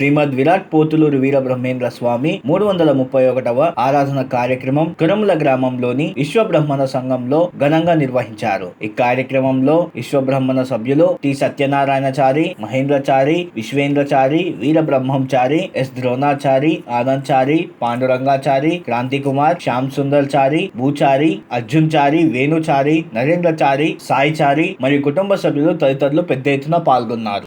శ్రీమద్ విరాట్ పోతులూరు వీరబ్రహ్మేంద్ర స్వామి మూడు వందల ముప్పై ఒకటవ ఆరాధన కార్యక్రమం కురముల గ్రామంలోని విశ్వబ్రహ్మణ సంఘంలో ఘనంగా నిర్వహించారు. ఈ కార్యక్రమంలో విశ్వబ్రహ్మణ సభ్యులు టి. సత్యనారాయణచారి మహేంద్రచారి విశ్వేంద్రచారి వీరబ్రహ్మంచారి ఎస్. ద్రోణాచారి ఆనందచారి పాండురంగాచారి క్రాంతి కుమార్ శ్యామ్ సుందర్ చారి భూచారి అర్జున్ చారి వేణుచారి నరేంద్రచారి సాయిచారి మరియు కుటుంబ సభ్యులు తదితరులు పెద్ద ఎత్తున పాల్గొన్నారు.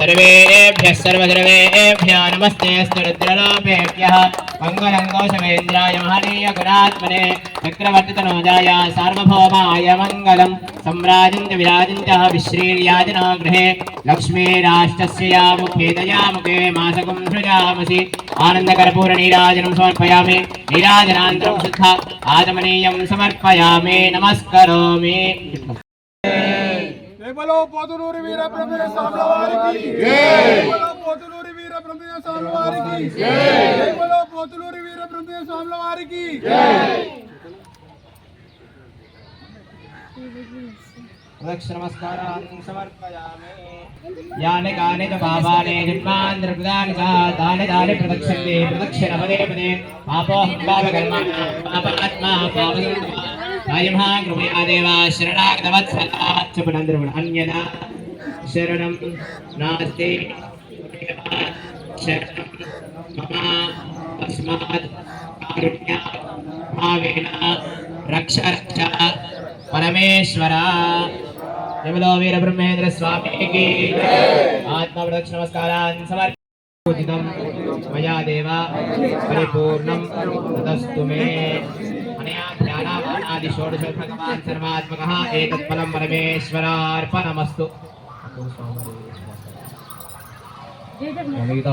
బ్రహ్మస్త్వం ప్రజాపతిः ఓం చెప్పలు ఓం అఘోరేభ్యో ఘోరేభ్యో ఘోరఘోరతరేభ్యः సర్వేభ్యः సర్వసర్వేభ్యో నమస్తే రుద్రలోపేభ్యः మంగళం గౌషమేంద్రాయ మహనీయ గుణాత్మనే చక్రవర్తితనోజాయ సార్వభౌమాయ మంగళం సమ్రాజం చ విరాజం చ విశ్రీర్యాజనో గృహే లక్ష్మీరాష్ట్రస్య యాముఖే జయబలో పోతులూరి వీర బ్రహ్మణ స్వాముల వారికి. జయబలో పోతులూరి వీర బ్రహ్మణ స్వాముల వారికి. జయబలో పోతులూరి వీర బ్రహ్మణ స్వాముల వారికి. ప్రదక్షిణ నమస్కారాన్ని సమర్పయామి. యాని కాని చ పాపాని జన్మాన్ దృగ్దాని చ తాని తాని ప్రదక్షిణే ప్రదక్షిణ పదే పదే. పాపోహం పాపకర్మ పాపాత్మా పాపకర్మ కాయమా కృపయా దేవా శరణాగతవత్సలా చెప్పడందరూ అన్యదా శరణం నాస్తి శరణం మమ తస్మాత్ కారుణ్య భావేన రక్ష రక్ష పరమేశ్వర యమలో వీర బ్రహ్మేంద్ర స్వామికి ఆత్మ ప్రదక్షిణ నమస్కారాన్ని సమర్పితం మయా దేవ పరిపూర్ణం తదస్తు మే అనయా ధ్యానాది షోడశ భగవాన్ సర్వాత్మకః. ఏతత్ ఫలం పరమేశ్వరార్పణమస్తు. మిగతా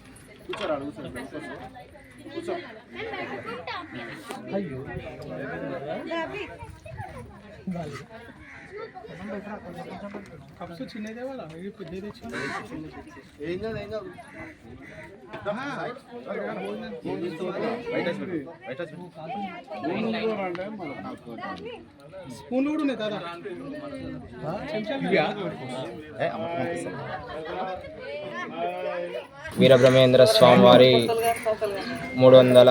కూర్చోరా కూర్చో. కూర్చో కప్స్ చిన్నదే వాళ్ళ ఇది పెద్దది ఏం కాదు ఏం కాదు. స్పూన్ కూడా ఉన్నాయి వీరబ్రహ్మేంద్ర స్వామి వారి మూడు వందల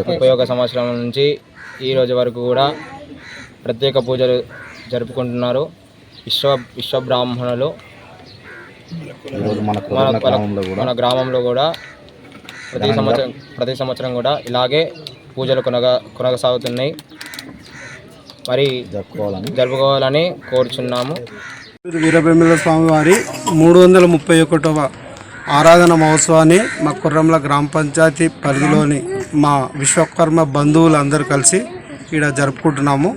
ముప్పై ఒక సంవత్సరం నుంచి ఈ రోజు వరకు కూడా ప్రత్యేక పూజలు జరుపుకుంటున్నారు విశ్వ విశ్వ బ్రాహ్మణులు మన మన గ్రామంలో కూడా ప్రతి సంవత్సరం ప్రతి సంవత్సరం కూడా ఇలాగే పూజలు కొనగ కొనసాగుతున్నాయి. మరి జరుపుకోవాలని కోరుచున్నాము. వీరబ్రహ్మేంద్ర స్వామి వారి మూడు వందల ముప్పై ఒకటవ ఆరాధన మహోత్సవాన్ని మా కుర్రంల గ్రామ పంచాయతీ పరిధిలోని మా విశ్వకర్మ బంధువులందరూ కలిసి ఇక్కడ జరుపుకుంటున్నాము.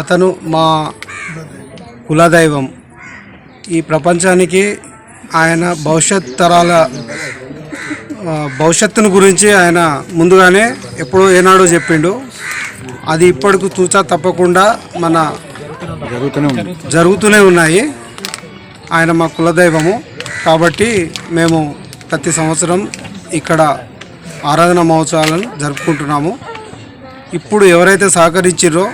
అతను మా కులదైవం. ఈ ప్రపంచానికి ఆయన భవిష్యత్ తరాల భవిష్యత్తును గురించి ఆయన ముందుగానే ఎప్పుడో ఏనాడో చెప్పిండు. అది ఇప్పటికి తూచా తప్పకుండా మన జరుగుతూనే ఉన్నాయి. ఆయన మా కులదైవము. కాబట్టి మేము ప్రతి సంవత్సరం ఇక్కడ ఆరాధన మహోత్సవాలను జరుపుకుంటున్నాము. ఇప్పుడు ఎవరైతే సహకరించారో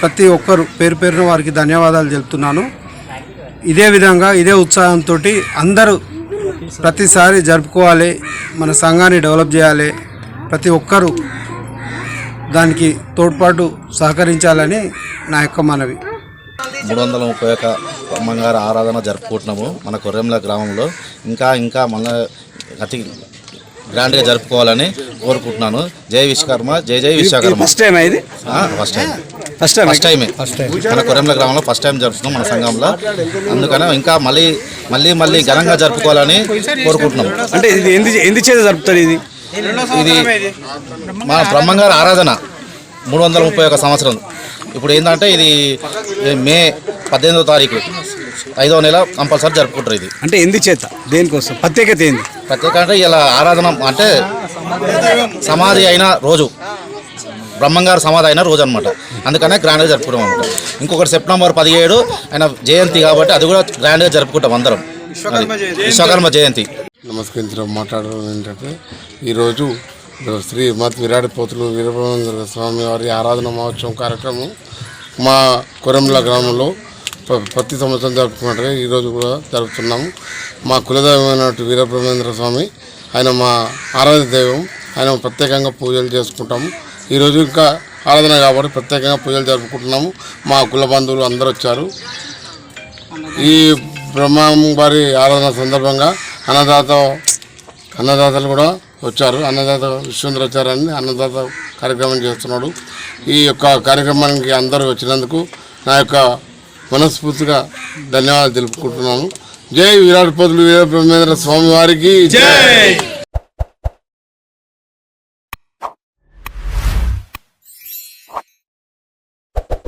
ప్రతి ఒక్కరు పేరు పేరున వారికి ధన్యవాదాలు తెలుపుతున్నాను ఇదే విధంగా ఇదే ఉత్సాహంతో అందరూ ప్రతిసారి జరుపుకోవాలి మన సంఘాన్ని డెవలప్ చేయాలి ప్రతి ఒక్కరూ దానికి తోడ్పాటు సహకరించాలని నా యొక్క మనవి. మూడు వందల ముప్పై ఒక్క అమ్మగారి ఆరాధన జరుపుకుంటున్నాము మన కొర్రెంల గ్రామంలో. ఇంకా ఇంకా మళ్ళీ అతి గ్రాండ్గా జరుపుకోవాలని కోరుకుంటున్నాను. జై విశ్వకర్మ జై జై విశ్వకర్మ. ఫస్ట్ టైం ఇది? First time first time first టైమే మన కొర్రెంల గ్రామంలో ఫస్ట్ టైం జరుపుతున్నాం మన సంఘంలో. అందుకనే ఇంకా మళ్ళీ మళ్ళీ మళ్ళీ ఘనంగా జరుపుకోవాలని కోరుకుంటున్నాం. అంటే ఇది ఎందు ఎందు చేత జరుపుతారు ఇది? ఇది మన బ్రహ్మంగారి ఆరాధన మూడు వందల ముప్పై ఒక సంవత్సరం. ఇప్పుడు ఏంటంటే ఇది మే పద్దెనిమిదో తారీఖు ఐదవ నెల కంపల్సరీ జరుపుకుంటారు ఇది. అంటే ఎందు చేత? దేనికోసం? ప్రత్యేకత ఏంది? ప్రత్యేక అంటే ఇలా ఆరాధన అంటే సమాధి అయిన రోజు. బ్రహ్మంగారు సమాధి అయిన రోజు అనమాట అందుకనే గ్రాండ్గా జరుపుకుంటాం అనమాట ఇంకొకటి సెప్టెంబర్ పదిహేడు ఆయన జయంతి కాబట్టి అది కూడా గ్రాండ్గా జరుపుకుంటాం అందరం. అది. విశ్వకర్మ జయంతి. నమస్కరించడం మాట్లాడడం ఏంటంటే ఈరోజు శ్రీ మత్ విరాట్ పోతులు వీరబ్రహ్మేంద్ర స్వామి వారి ఆరాధన మహోత్సవం కార్యక్రమం మా కొరంల గ్రామంలో ప్ర- ప్రతి సంవత్సరం జరుపుకున్నట్టుగా ఈరోజు కూడా జరుపుతున్నాము మా కులదైవమైనటువంటి వీరబ్రహ్మేంద్ర స్వామి ఆయన మా ఆరాధ్య దైవం. ఆయన ప్రత్యేకంగా పూజలు చేసుకుంటాము ఈరోజు ఇంకా ఆరాధన కాబట్టి ప్రత్యేకంగా పూజలు జరుపుకుంటున్నాము. మా కుల బంధువులు అందరూ వచ్చారు. ఈ బ్రహ్మం వారి ఆరాధన సందర్భంగా అన్నదాత అన్నదాతలు కూడా వచ్చారు. అన్నదాత విశ్వేంద్రాచార్యాన్ని అన్నదాత కార్యక్రమం చేస్తున్నాడు. ఈ యొక్క కార్యక్రమానికి అందరూ వచ్చినందుకు నా యొక్క మనస్ఫూర్తిగా ధన్యవాదాలు తెలుపుకుంటున్నాను. జై విరాట్ పదులు వీర బ్రహ్మేంద్ర స్వామి వారికి. జై!